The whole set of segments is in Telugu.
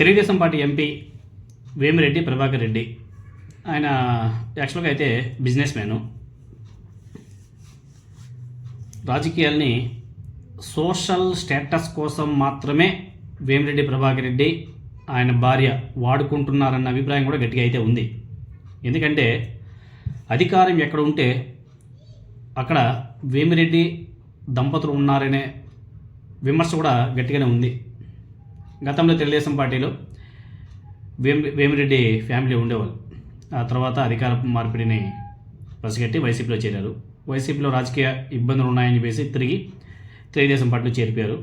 Telugu Desam party MP Vemireddy Prabhakar Reddy. ఆయన యాక్చువల్గా అయితే బిజినెస్ మ్యాను. రాజకీయాల్ని సోషల్ స్టేటస్ కోసం మాత్రమే వేమిరెడ్డి ప్రభాకర్ రెడ్డి ఆయన భార్య వాడుకుంటున్నారన్న అభిప్రాయం కూడా గట్టిగా అయితే ఉంది. ఎందుకంటే అధికారం ఎక్కడ ఉంటే అక్కడ వేమిరెడ్డి దంపతులు ఉన్నారనే విమర్శ కూడా గట్టిగానే ఉంది. గతంలో తెలుగుదేశం పార్టీలో వేమి వేమిరెడ్డి ఫ్యామిలీ ఉండేవాళ్ళు. ఆ తర్వాత అధికార మార్పిడిని పసిగట్టి వైసీపీలో చేరారు. వైసీపీలో రాజకీయ ఇబ్బందులు ఉన్నాయని చెప్పేసి తిరిగి తెలుగుదేశం పార్టీలో చేరిపోయారు.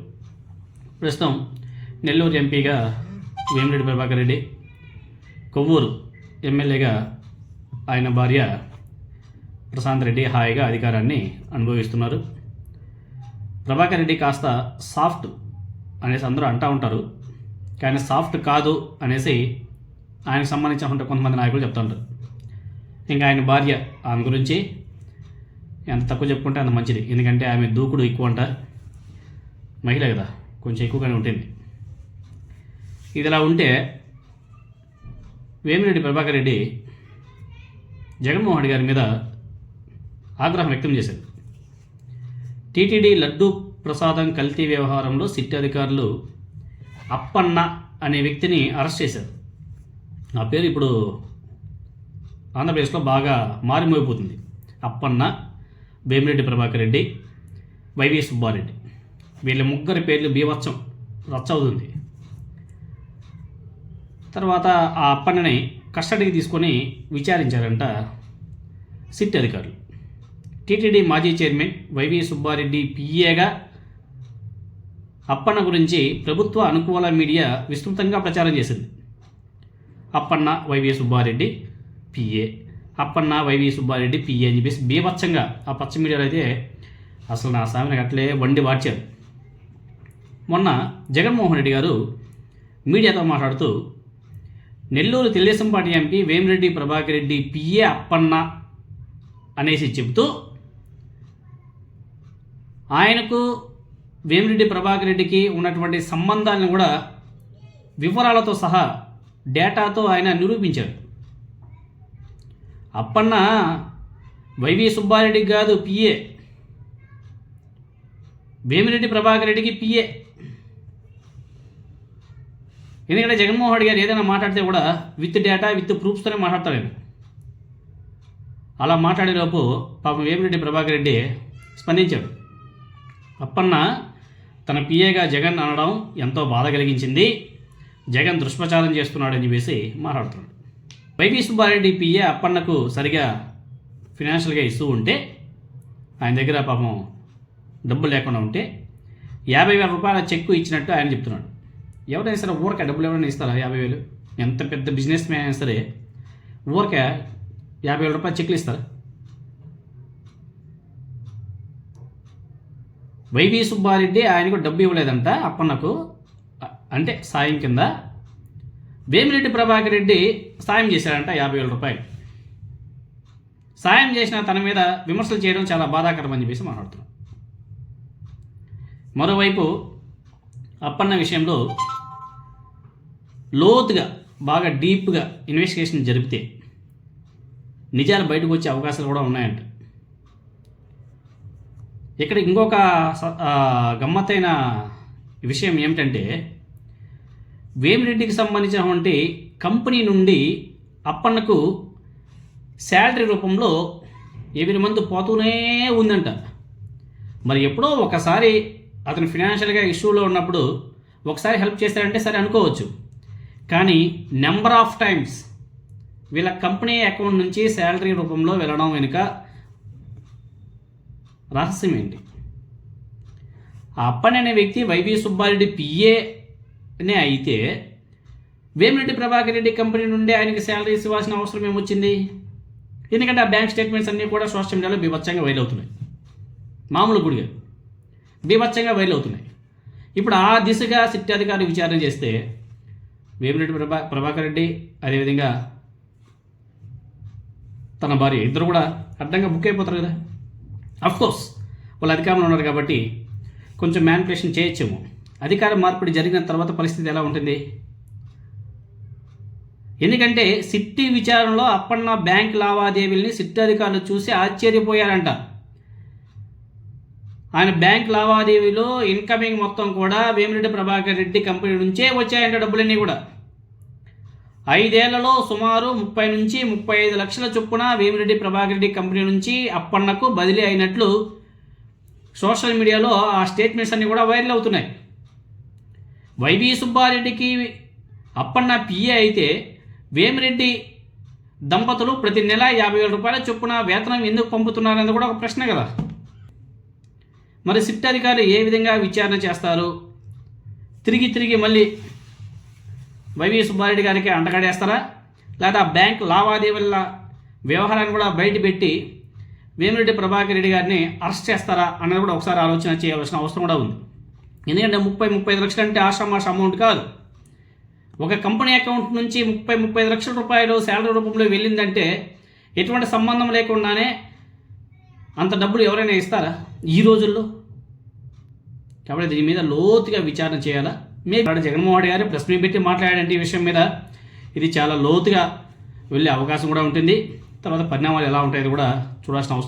ప్రస్తుతం నెల్లూరు ఎంపీగా వేమిరెడ్డి ప్రభాకర్ రెడ్డి కొవ్వూరు ఎమ్మెల్యేగా ఆయన భార్య ప్రశాంత్ రెడ్డి హాయిగా అధికారాన్ని అనుభవిస్తున్నారు. ప్రభాకర్ రెడ్డి కాస్త సాఫ్ట్ అనేసి అందరూ అంటూ ఉంటారు. కానీ సాఫ్ట్ కాదు అనేసి ఆయనకు సంబంధించినటువంటి కొంతమంది నాయకులు చెప్తుంటారు. ఇంకా ఆయన భార్య ఆమె గురించి ఎంత తక్కువ చెప్పుకుంటే అంత మంచిది. ఎందుకంటే ఆమె దూకుడు ఎక్కువ అంట. మహిళ కదా కొంచెం ఎక్కువగానే ఉంటుంది. ఇదిలా ఉంటే వేమిరెడ్డి ప్రభాకర్ రెడ్డి జగన్మోహన్ రెడ్డి గారి మీద ఆగ్రహం వ్యక్తం చేశారు. టీటీడీ లడ్డూ ప్రసాదం కల్తీ వ్యవహారంలో సిట్ అధికారులు అప్పన్న అనే వ్యక్తిని అరెస్ట్ చేశారు. ఆ పేరు ఇప్పుడు ఆంధ్రప్రదేశ్లో బాగా మారిమోగిపోతుంది. అప్పన్న వేమిరెడ్డి ప్రభాకర్ రెడ్డి వైవి సుబ్బారెడ్డి. వీళ్ళ ముగ్గురి పేర్లు బీవత్సం రచ్చ అవుతుంది తర్వాత ఆ అప్పన్నని కస్టడీకి తీసుకొని విచారించారంట సిట్ అధికారులు. టీటీడీ మాజీ చైర్మన్ వైవి సుబ్బారెడ్డి పిఏగా అప్పన్న గురించి ప్రభుత్వ అనుకూల మీడియా విస్తృతంగా ప్రచారం చేసింది. Appanna YV Subbareddy PA Appanna YV Subbareddy PA అని చెప్పేసి బీభత్సంగా ఆ పచ్చ మీడియాలో అయితే అసలు నా సామెను అట్లే వండి వాడ్చారు. మొన్న జగన్మోహన్ రెడ్డి గారు మీడియాతో మాట్లాడుతూ Nellore Telugu Desam party MP Vemireddy Prabhakar Reddy PA Appanna అనేసి చెబుతూ ఆయనకు వేమిరెడ్డి ప్రభాకర్ రెడ్డికి ఉన్నటువంటి సంబంధాలను కూడా వివరాలతో సహా డేటాతో ఆయన నిరూపించారు అప్పన్న వైవి సుబ్బారెడ్డికి కాదు పిఏ. వేమిరెడ్డి ప్రభాకర్ రెడ్డికి పిఏ. ఎందుకంటే జగన్మోహన్ రెడ్డి గారు ఏదైనా మాట్లాడితే కూడా విత్ డేటా విత్ ప్రూఫ్స్తోనే మాట్లాడతాడు ఆయన అలా మాట్లాడేలోపు పాపం వేమిరెడ్డి ప్రభాకర్ రెడ్డి స్పందించాడు. అప్పన్న తన పిఏగా జగన్ అనడం ఎంతో బాధ కలిగించింది. జగన్ దుష్ప్రచారం చేస్తున్నాడని చెప్పేసి మాట్లాడుతున్నాడు. వైవి సుబ్బారెడ్డి పిఏ అప్పన్నకు సరిగా ఫినాన్షియల్గా ఇస్తూ ఉంటే ఆయన దగ్గర పాపం డబ్బులు లేకుండా ఉంటే యాభై వేల రూపాయల చెక్కు ఇచ్చినట్టు ఆయన చెప్తున్నాడు. ఎవరైనా సరే ఊరక డబ్బులు ఎవరైనా ఇస్తారా యాభై వేలు? ఎంత పెద్ద బిజినెస్ మ్యాన్ అయినా సరే ఊరక యాభై వేల రూపాయల చెక్లు ఇస్తారు. వైవి సుబ్బారెడ్డి ఆయనకు డబ్బు ఇవ్వలేదంట అప్పన్నకు. అంటే సాయం కింద. వేమిరెడ్డి ప్రభాకర్ రెడ్డి సాయం చేశాడంట యాభై వేల రూపాయలు. సాయం చేసిన తన మీద విమర్శలు చేయడం చాలా బాధాకరం అని చెప్పేసి మాట్లాడుతున్నాం. మరోవైపు అప్పన్న విషయంలో లోతుగా బాగా డీప్గా ఇన్వెస్టిగేషన్ జరిపితే నిజాలు బయటకు వచ్చే అవకాశాలు కూడా ఉన్నాయంట. ఇక్కడ ఇంకొక స- గమ్మత్తైన విషయం ఏమిటంటే వేమిరెడ్డికి సంబంధించినటువంటి కంపెనీ నుండి అప్పన్నకు శాలరీ రూపంలో ఎవరి మందు పోతూనే ఉందంట. మరి ఎప్పుడో ఒకసారి అతను ఫినాన్షియల్గా ఇష్యూలో ఉన్నప్పుడు ఒకసారి హెల్ప్ చేశారంటే సరే అనుకోవచ్చు. కానీ నెంబర్ ఆఫ్ టైమ్స్ వీళ్ళ కంపెనీ అకౌంట్ నుంచి శాలరీ రూపంలో వెళ్ళడం వెనుక రహస్యం ఏంటి? ఆ అప్పని అనే వ్యక్తి వైవి సుబ్బారెడ్డి పిఏనే అయితే వేమిరెడ్డి ప్రభాకర్ రెడ్డి కంపెనీ నుండి ఆయనకి శాలరీస్ ఇవ్వాల్సిన అవసరం ఏమొచ్చింది? ఎందుకంటే ఆ బ్యాంక్ స్టేట్మెంట్స్ అన్నీ కూడా సోషల్ మీడియాలో బీభత్సంగా వైరల్ అవుతున్నాయి. మామూలు గుడిగా. బీభత్సంగా వైరల్ అవుతున్నాయి. ఇప్పుడు ఆ దిశగా సిట్ అధికారి విచారణ చేస్తే వేమిరెడ్డి ప్రభా ప్రభాకర్ రెడ్డి అదేవిధంగా తన భార్య ఇద్దరు కూడా అడ్డంగా బుక్ అయిపోతారు కదా. కోర్స్ వాళ్ళు అధికారంలో ఉన్నారు కాబట్టి కొంచెం మ్యానిపులేషన్ చేయొచ్చేమో. అధికార మార్పిడి జరిగిన తర్వాత పరిస్థితి ఎలా ఉంటుంది? ఎందుకంటే సిట్టి విచారణలో అప్పన్న బ్యాంక్ లావాదేవీల్ని సిట్టి అధికారులు చూసి ఆశ్చర్యపోయారంట. ఆయన బ్యాంక్ లావాదేవీలో ఇన్కమింగ్ మొత్తం కూడా వేమిరెడ్డి ప్రభాకర్ రెడ్డి కంపెనీ నుంచే వచ్చాయంట డబ్బులన్నీ కూడా. ఐదేళ్ళలో సుమారు ముప్పై నుంచి ముప్పై ఐదు లక్షల చొప్పున వేమిరెడ్డి ప్రభాకర్ రెడ్డి కంపెనీ నుంచి అప్పన్నకు బదిలీ అయినట్లు సోషల్ మీడియాలో ఆ స్టేట్మెంట్స్ అన్నీ కూడా వైరల్ అవుతున్నాయి. వైవి సుబ్బారెడ్డికి అప్పన్న పిఏ అయితే వేమిరెడ్డి దంపతులు ప్రతి నెల యాభై వేల రూపాయల చొప్పున వేతనం ఎందుకు పంపుతున్నారనేది కూడా ఒక ప్రశ్న కదా. మరి సిట్ అధికారులు ఏ విధంగా విచారణ చేస్తారు? తిరిగి తిరిగి మళ్ళీ వైవి సుబ్బారెడ్డి గారికి అంటగడేస్తారా? లేదా బ్యాంక్ లావాదేవీల వ్యవహారాన్ని కూడా బయటపెట్టి వేమిరెడ్డి ప్రభాకర్ రెడ్డి గారిని అరెస్ట్ చేస్తారా అన్నది కూడా ఒకసారి ఆలోచన చేయవలసిన అవసరం కూడా ఉంది. ఎందుకంటే ముప్పై ముప్పై ఐదు లక్షలు అంటే ఆషామాష అమౌంట్ కాదు. ఒక కంపెనీ అకౌంట్ నుంచి ముప్పై ముప్పై ఐదు లక్షల రూపాయలు శాలరీ రూపంలో వెళ్ళిందంటే ఎటువంటి సంబంధం లేకుండానే అంత డబ్బులు ఎవరైనా ఇస్తారా ఈ రోజుల్లో? కాబట్టి దీని మీద లోతుగా విచారణ చేయాలా? మీ జగన్మోహన్ రెడ్డి గారు ప్రెస్ మీట్ పెట్టి మాట్లాడండి ఈ విషయం మీద ఇది చాలా లోతుగా వెళ్ళే అవకాశం కూడా ఉంటుంది. తర్వాత పరిణామాలు ఎలా ఉంటాయో కూడా చూడాల్సిన అవసరం